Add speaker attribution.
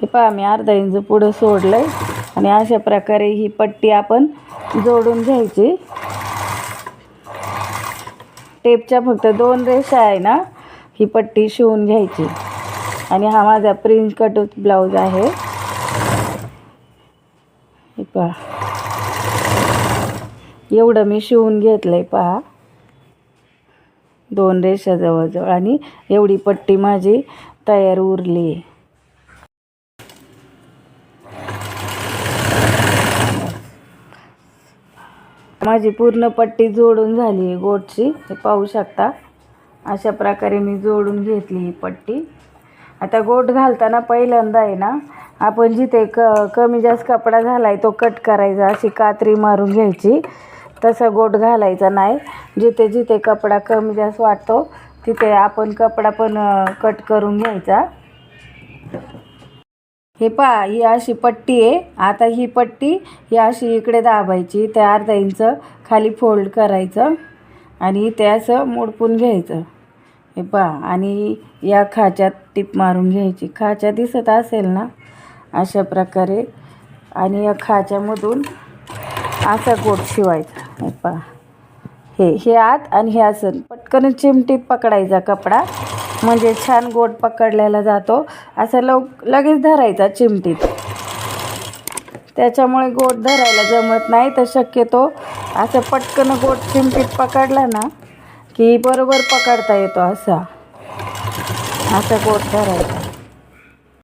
Speaker 1: हे पहा मी अर्धा इंच पुढं सोडलं आहे आणि अशा प्रकारे ही पट्टी आपण जोडून घ्यायची. टेपच्या फक्त दोन रेषा आहे ना ही पट्टी शिवून घ्यायची. आणि हा माझा प्रिन्स कट ब्लाऊज आहे. हे पहा. एवढं मी शिवून घेतलं आहे पहा. दोन रेषा जवळजवळ. आणि एवढी पट्टी माझी तयार उरली माझी पूर्ण पट्टी जोडून झाली आहे गोटची हे पाहू शकता. अशा प्रकारे मी जोडून घेतली ही पट्टी. आता गोट घालताना पहिल्यांदा आहे ना आपण जिथे क कमी जास्त कपडा झाला आहे तो कट करायचा अशी कात्री मारून घ्यायची. तसा गोट घालायचा नाही. जिथे जिथे कपडा कमी जास्त वाटतो तिथे आपण कपडा पण कट करून घ्यायचा. हे पहा ही अशी पट्टी आहे. आता ही पट्टी ही अशी इकडे दाबायची. ते अर्धा इंच खाली फोल्ड करायचं आणि ते असं मोडपून घ्यायचं. हे पहा आणि या खाच्यात टीप मारून घ्यायची. खाच्या दिसत असेल ना? अशा प्रकारे. आणि या खाच्यामधून असा गोट शिवायचा. हे पहा. हे हे आत आणि हे असं पटकन चिमटीत पकडायचा कपडा. म्हणजे छान गोट पकडलेला जातो. असं लव लगेच धरायचा चिमटीत. त्याच्यामुळे गोट धरायला जमत नाही तर शक्यतो असं पटकन गोट चिमटीत पकडला ना की बरोबर पकडता येतो असा. असं गोट धरायचा.